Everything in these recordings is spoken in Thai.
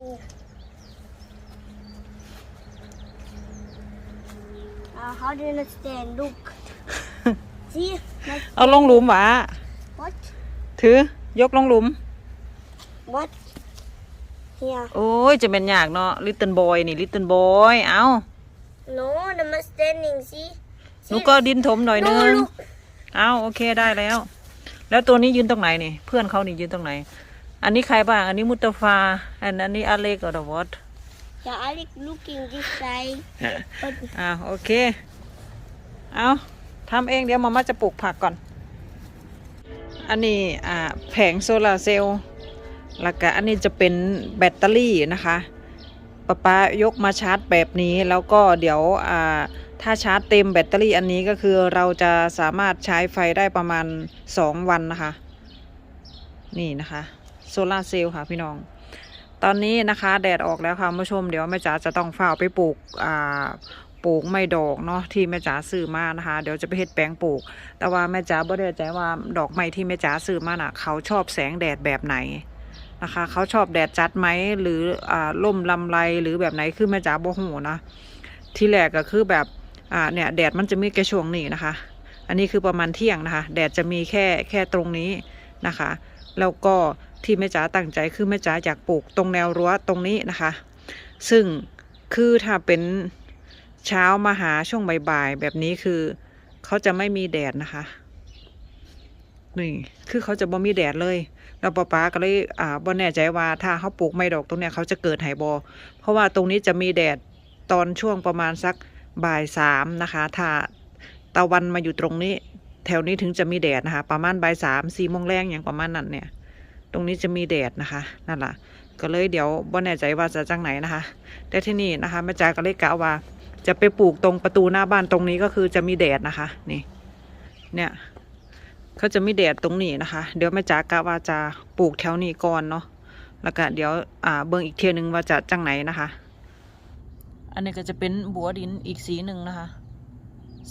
Uh, how do you understand? Look. See? Like เอาลงหลุมหวะ what? ถือยกลงหลุม What? Here. โอ้ย จะเป็นยากเนาะลิตเติ้ลบอยนี่ลิตเติ้ลบอยเอา No, I'm standing. See? หนูก็ดินถมหน่อยนึ No, ง look. เอาโอเคได้แล้ว แล้วตัวนี้ยืนตรงไหนนี่ เพื่อนเขานี่ยืนตรงไหน อันนี้ใครบ้าง อันนี้มุตตาฟาอันอันนี้อาเล็กกับวอต Yeah, I like looking this side. But อ่าโอเค เอาทำเองเดี๋ยวมาม่าจะปลูกผักก่อน อันนี้อ่าแผงโซลาร์เซลล์แล้วก็อันนี้จะเป็นแบตเตอรี่นะคะป๊าป๊ายกมาชาร์จแบบนี้ แล้วก็เดี๋ยวอ่าถ้าชาร์จเต็มแบตเตอรี่อันนี้ก็คือเราจะสามารถใช้ไฟได้ประมาณ 2 วันนะคะ นี่นะคะ โซลาร์เซลล์ค่ะพี่น้อง ตอนนี้นะคะแดดออกแล้วค่ะคุณผู้ชม เดี๋ยวแม่จ๋าจะต้องฝ้าไปปลูกอ่าปลูกไม่ดอกเนาะที่แม่จ๋าซื้อมานะคะ เดี๋ยวจะไปเฮ็ดแปลงปลูก แต่ว่าแม่จ๋าบ่ได้ใจว่าดอกไม้ที่แม่จ๋าซื้อมาน่ะ เขาชอบแสงแดดแบบไหนนะคะ เขาชอบแดดจัดไหมหรืออ่าล่มลำไรหรือแบบไหนคือแม่จ๋าบ่ฮู้นะที่แรกก็คือแบบอ่าเนี่ยแดดมันจะมีแค่ช่วงนี้นะคะ อันนี้คือประมาณเที่ยงนะคะ แดดจะมีแค่แค่ตรงนี้นะคะ แล้วก็ ที่แม่จ๋าตั้งใจคือแม่จ๋าอยากปลูกตรงแนวรั้วตรงนี้นะคะ ซึ่งคือถ้าเป็นเช้ามาหาช่วงบ่ายๆแบบนี้คือเขาจะไม่มีแดดนะคะนี่คือเขาจะบ่มีแดดเลยแล้วป้าป๊าก็เลยอ่าบ่แน่ใจว่าถ้าเขาปลูกไม่ดอกตรงเนี้ยเขาจะเกิดไหบอเพราะว่าตรงนี้จะมีแดดตอนช่วงประมาณสักบ่ายสามนะคะ ถ้าตะวันมาอยู่ตรงนี้ แถวนี้ถึงจะมีแดดนะคะ ประมาณบ่ายสามสี่โมงแรงอย่างประมาณนั้นเนี่ย ตรงนี้จะมีแดดนะคะนั่นแหละก็เลยเดี๋ยวบ่แน่ใจว่าจะจังไหนนะคะ แต่ที่นี่นะคะแม่จ๋าก็เลยกะว่า จะไปปลูกตรงประตูหน้าบ้านตรงนี้ก็คือจะมีแดดนะคะ นี่ เนี่ยเขาจะมีแดดตรงนี้นะคะ เดี๋ยวแม่จ๋ากะว่าจะปลูกแถวนี้ก่อนเนาะแล้วก็เดี๋ยวอ่าเบิ่งอีกเทียนึงว่าจะจังไหนนะคะ อันนี้ก็จะเป็นบัวดินอีกสีหนึ่งนะคะ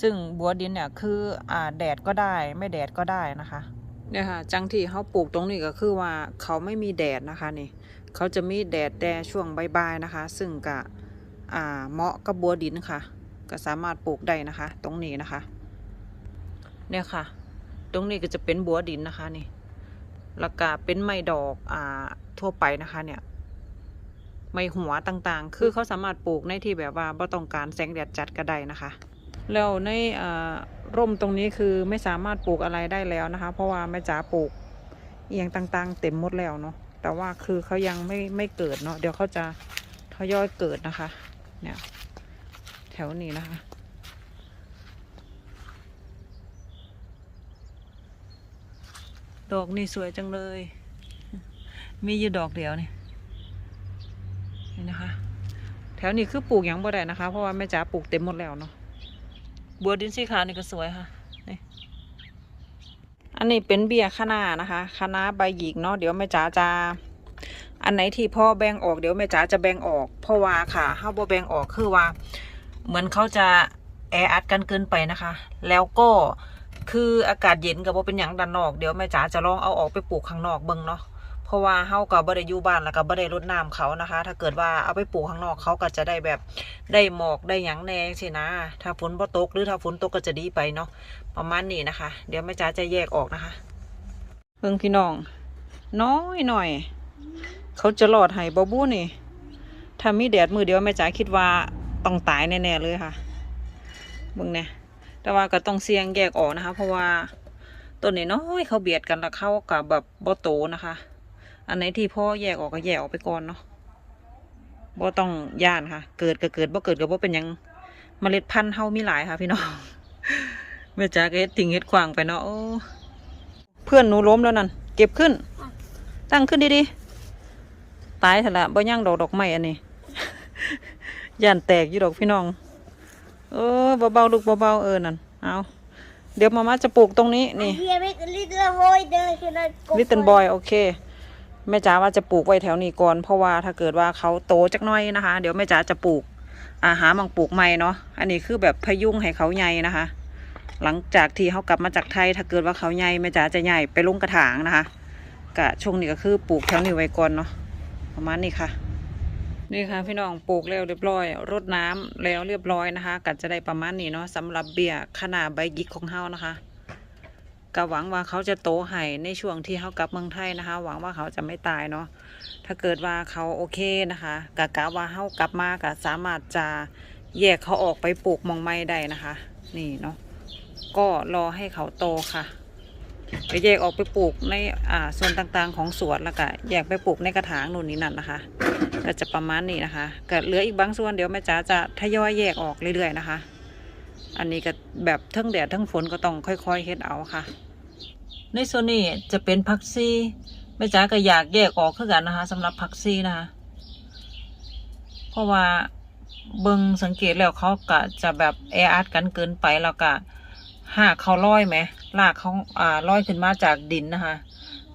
ซึ่งบัวดินเนี่ยคืออ่าแดดก็ได้ไม่แดดก็ได้นะคะ เนี่ยค่ะจังที่เขาปลูกตรงนี้ก็คือว่าเขาไม่มีแดดนะคะนี่เขาจะมีแดดแต่ช่วงใบๆนะคะ ซึ่งกะอ่าเหมาะกับบัวดินค่ะ ก็สามารถปลูกได้นะคะ ตรงนี้นะคะ เนี่ยค่ะ ตรงนี้ก็จะเป็นบัวดินนะคะนี่แล้วก็เป็นไม้ดอกอ่าทั่วไปนะคะเนี่ยไม้หัวต่างๆ คือเขาสามารถปลูกในที่แบบว่าไม่ต้องการแสงแดดจัดก็ได้นะคะ แล้วในอ่า ร่มตรงนี้คือไม่สามารถปลูกอะไรได้แล้วนะคะ เพราะว่าแม่จ๋าปลูกเอียงต่างๆ เต็มหมดแล้วเนาะแต่ว่าคือเขายังไม่ไม่เกิดเนาะเดี๋ยวเขาจะทยอยเกิดนะคะ เนี่ย แถวนี้นะคะ ดอกนี่สวยจังเลย มีอยู่ดอกเดียวนี่นี่นะคะ แถวนี้คือปลูกหยังบ่ได้นะคะ เพราะว่าแม่จ๋าปลูกเต็มหมดแล้วเนาะ บัวดินสีขาวนี่ก็สวยค่ะนี่อันนี้เป็นเบียคะน้านะคะคะน้าใบหยิกเนาะเดี๋ยวแม่จ๋าจะอันไหนที่พ่อแบ่งออกเดี๋ยวแม่จ๋าจะแบ่งออก เพราะว่าค่ะถ้าบ่แบ่งออกคือว่า เหมือนเขาจะแออัดกันเกินไปนะคะ แล้วก็คืออากาศเย็นกับว่าเป็นอย่างด้านนอก เดี๋ยวแม่จ๋าจะลองเอาออกไปปลูกข้างนอกเบิ่งเนาะ เพราะว่าเฮากับบ่ได้อยู่บ้านแล้วก็บ่ได้รดน้ำเขานะคะ ถ้าเกิดว่าเอาไปปลูกข้างนอกเขาก็จะได้แบบได้หมอกได้หยังแน่สินะ ถ้าฝนบ่ตกหรือถ้าฝนตกก็จะดีไปเนาะประมาณนี้นะคะ เดี๋ยวแม่จ๋าจะแยกออกนะคะเพิ่งพี่น้อง น้อยหน่อย เขาจะรอดให้บ่บูนี่ ถ้ามีแดดมือเดียวแม่จ๋าคิดว่าต้องตายแน่ๆเลยค่ะเบิ่งเนี่ยแต่ว่าก็ต้องเสี่ยงแยกออกนะคะ เพราะว่าต้นนี้น้อยเขาเบียดกันแล้วเขากับแบบบ่โตนะคะ อันไหนที่พ่อแยกออกก็แยกออกไปก่อนเนาะบ่ต้องย่านค่ะ เกิดก็เกิดบ่เกิดก็บ่เป็นหยังเมล็ดพันธุ์เฮามีหลายค่ะ พี่น้องแม่จ๋าก็เฮ็ดทิ้งเฮ็ดขวางไปเนาะโอ้เพื่อนหนูล้มแล้วนั่นเก็บขึ้น ตั้งขึ้นดีๆตายซะละบ่ย่างดอกดอกไม้อันนี้ย่านแตกอยู่ดอกพี่น้อง เออเบาๆลูกเบาๆเออนั่นเอาเดี๋ยวมาม่าจะปลูกตรงนี้นี่ here make a little boy there. Can I go ลิตเติ้ล for บ it? อยโอเค แม่จ๋าว่าจะปลูกไว้แถวนี้ก่อน เพราะว่าถ้าเกิดว่าเขาโตจักน้อยนะคะ เดี๋ยวแม่จ๋าจะปลูกอาหามังปลูกใหม่เนาะอันนี้คือแบบพยุงให้เขาใหญ่นะคะ หลังจากที่เขากลับมาจากไทย ถ้าเกิดว่าเขาใหญ่แม่จ๋าจะใหญ่ไปลงกระถางนะคะกะช่วงนี้ก็คือปลูกแถวนี้ไว้ก่อนเนาะประมาณนี้ค่ะนี่ค่ะพี่น้องปลูกแล้วเรียบร้อยรดน้ำแล้วเรียบร้อยนะคะก็จะได้ประมาณนี้เนาะสำหรับเบี้ยขนาดใบยิกของเฮานะคะ ก็หวังว่าเขาจะโตให้ในช่วงที่เขากลับเมืองไทยนะคะ หวังว่าเขาจะไม่ตายเนาะถ้าเกิดว่าเขาโอเคนะคะกะกะว่าเขากลับมาก็สามารถจะแยกเขาออกไปปลูกมองไม้ได้นะคะ นี่เนาะก็รอให้เขาโตค่ะไปแยกออกไปปลูกในอ่าส่วนต่างๆของสวนแล้วก็แยกไปปลูกในกระถางนู่นนี่นั่นนะคะ ก็จะประมาณนี้นะคะก็เหลืออีกบางส่วนเดี๋ยวแม่จ๋าจะทยอยแยกออกเรื่อยๆนะคะ อันนี้ก็แบบทั้งแดดทั้งฝนก็ต้องค่อยๆเฮ็ดเอาค่ะ ในส่วนนี้จะเป็นผักซีแม่จ๋าก็อยากแยกออกคือกันนะคะสำหรับผักซีนะคะเพราะว่าเบิงสังเกตแล้วเขาก็จะแบบแออัดกันเกินไปแล้วก็หากเขาลอยไหมลากเขาอ่าลอยขึ้นมาจากดินนะคะ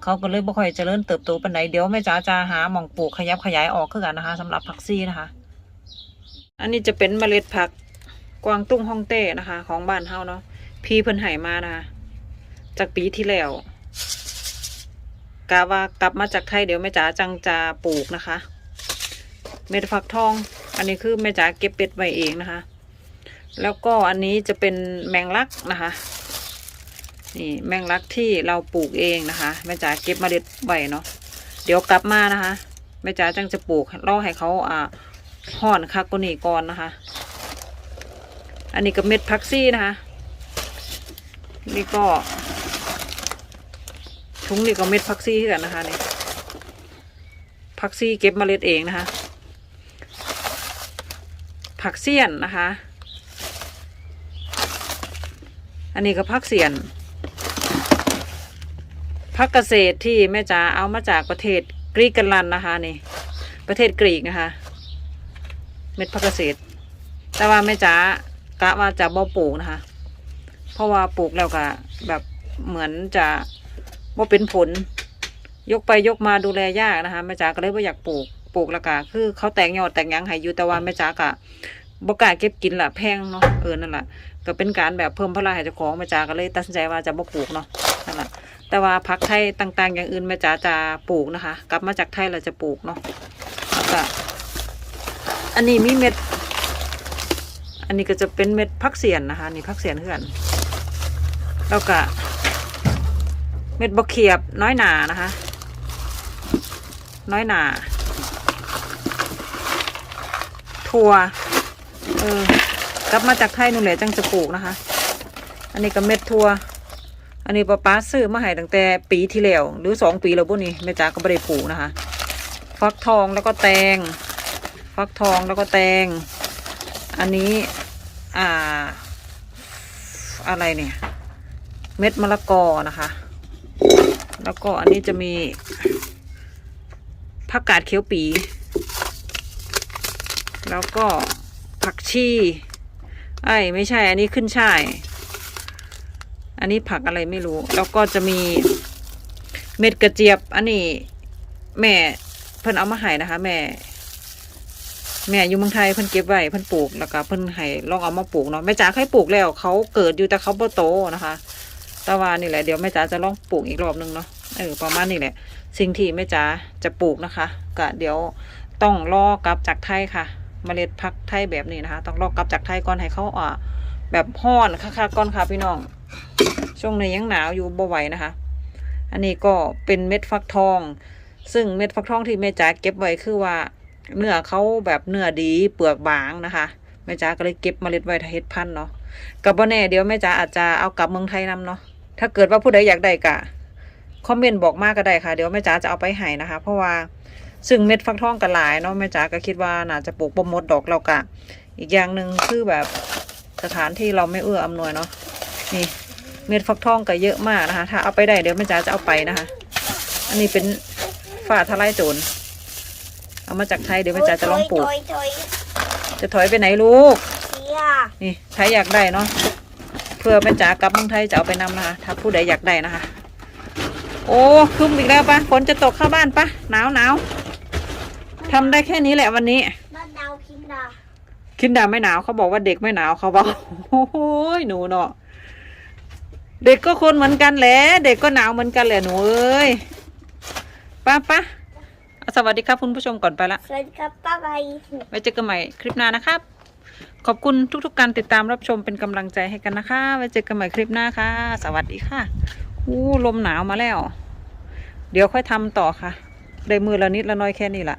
เขาก็เลยบ่ค่อยเจริญเติบโตปานใดเดี๋ยวแม่จ๋าจะหาหม่องปลูกขยับขยายออกคือกันนะคะสำหรับผักซีนะคะ อันนี้จะเป็นเมล็ดผัก กวางตุ้งฮ่องเต้นะคะ ของบ้านเฮาเนาะพี่เพิ่นให้มานะคะจากปีที่แล้วกะว่ากลับมาจากไทยเดี๋ยวแม่จ๋าจังจะปลูกนะคะ เม็ดฟักทอง อันนี้คือแม่จ๋าเก็บเป็ดไว้เองนะคะ แล้วก็อันนี้จะเป็นแมงลักนะคะนี่แมงลักที่เราปลูกเองนะคะแม่จ๋าเก็บมาเมล็ดไว้เนาะเดี๋ยวกลับมานะคะแม่จ๋าจังจะปลูกรอให้เขาอ่าห่อนคักกว่านี้ก่อนนะคะ อันนี้ก็เม็ดพักซี่นะคะ นี่ก็ถุงนี่ก็เม็ดพักซี่กันนะคะนี่พักซี่เก็บเมล็ดเองนะคะ ผักเสี้ยนนะคะ อันนี้ก็ผักเสี้ยนผักเกษตรที่แม่จ๋าเอามาจากประเทศกรีกกันลันนะคะนี่ ประเทศกรีกนะคะ เม็ดผักเกษตร แต่ว่าแม่จ๋า กะว่าจะบ่ปลูกนะคะ เพราะว่าปลูกแล้วก็แบบเหมือนจะว่เป็นผล ยกไปยกมาดูแลยากนะคะแม่จ๋าก็เลยว่าอยากปลูกปลูกแล้วก็คือเขาแตงยอดแตงหยังให้อยู่แต่ว่าแม่จ๋ากะบ่กล้าเก็บกินละแพงเนาะเออนั่นแหละก็เป็นการแบบเพิ่มพลังให้เจ้าของแม่จ๋าก็เลยตัดสินใจว่าจะบ่ปลูกเนาะนั่นแหละแต่ว่าผักไทยต่าง ๆ อย่างอื่นแม่จ๋าจะปลูกนะคะ กลับมาจากไทยเราจะปลูกเนาะแล้วก็อันนี้มีเม็ด อันนี้ก็จะเป็นเม็ดพักเสียนนะคะ นี่พักเสียนเพื่อนแล้วก็เม็ดบกเขียบน้อยหนานะคะ น้อยหนาถั่วเออกลับมาจากไทยนู่นแหละจังจะปลูกนะคะ อันนี้ก็เม็ดถั่วอันนี้ป้าป้าซื้อมาให้ตั้งแต่ปีที่แล้วหรือสองปีแล้วพวกนี้แม่จ๋าก็ไม่ได้ปลูกนะคะ ฟักทองแล้วก็แตง ฟักทองแล้วก็แตง อันนี้อ่า อะไรเนี่ย เม็ดมะละกอนะคะ แล้วก็อันนี้จะมีผักกาดเขียวปี แล้วก็ผักชีไอ้ไม่ใช่อันนี้ขึ้นช่าย อันนี้ผักอะไรไม่รู้ แล้วก็จะมีเม็ดกระเจี๊ยบ อันนี้แม่เพิ่นเอามาให้นะคะ แม่ แม่อยู่เมืองไทยเพิ่นเก็บไว้เพิ่นปลูกแล้วก็เพิ่นให้ลองเอามาปลูกเนาะแม่จ๋าเคยปลูกแล้วเขาเกิดอยู่แต่เขาบ่โตนะคะต่ว่านี่แหละเดี๋ยวแม่จ๋าจะลองปลูกอีกรอบนึงเนาะเออประมาณนี้แหละ สิ่งที่แม่จ๋าจะปลูกนะคะก็เดี๋ยวต้องรอกลับจากไทยค่ะเมล็ดพักไทยแบบนี้นะคะ ต้องรอกลับจากไทยก่อนให้เขาอ่าแบบห้อนค่ะก่อนค่ะพี่น้อง ช่วงนี้ยังหนาวอยู่บ่ไหวนะคะ อันนี้ก็เป็นเม็ดฟักทอง ซึ่งเม็ดฟักทองที่แม่จ๋าเก็บไว้คือว่า เนื้อเขาแบบเนื้อดีเปลือกบางนะคะแม่จ๋าก็เลยเก็บเมล็ดไว้ถ้าเฮ็ดพันธุ์เนาะกับบ่แน่เดี๋ยวแม่จ๋าอาจจะเอากลับเมืองไทยนํเนาะถ้าเกิดว่าผู้ใดอยากได้กะคอมเมนต์บอกมากก็ได้ค่ะเดี๋ยวแม่จ๋าจะเอาไปให้นะคะ เพราะว่าซึ่งเม็ดฟักทองก็หลายเนาะแม่จ๋าก็คิดว่าน่าจะปลูกบ่หมดดอกเรากะ อีกอย่างหนึ่งคือแบบสถานที่เราไม่เอื้ออำนวยเนาะนี่เม็ดฟักทองก็เยอะมากนะคะ ถ้าเอาไปได้เดี๋ยวแม่จ๋าจะเอาไปนะคะ อันนี้เป็นฝ้าทลายโจร เอามาจากไทยเดี๋ยวแม่จ๋าจะลองปลูก ถอยถอยจะถอยไปไหนลูก เสียนี่ใครอยากได้เนาะเพื่อแม่จ๋ากลับเมืองไทยจะเอาไปนำนะคะ ถ้าผู้ใดอยากได้นะคะ โอ้ครึ้มอีกแล้วปะฝนจะตกเข้าบ้านปะหนาวหนาวทำได้แค่นี้แหละวันนี้ บ้านดาวคินดาคิดดาไม่หนาวเขาบอกว่าเด็กไม่หนาวเขาบอกโอ้โหหนูเนาะเด็กก็คนเหมือนกันแหละเด็กก็หนาวเหมือนกันแหละหนูเอ้ยไป้าป้าอะ สวัสดีครับคุณผู้ชมก่อนไปละสวัสดีครับป้าใบไว้เจอกันใหม่คลิปหน้านะครับ ขอบคุณทุก ๆ การติดตามรับชมเป็นกำลังใจให้กันนะคะไว้เจอกันใหม่คลิปหน้าค่ะ สวัสดีค่ะอู้ลมหนาวมาแล้ว เดี๋ยวค่อยทำต่อค่ะ ได้มือละนิดละน้อยแค่นี้ละ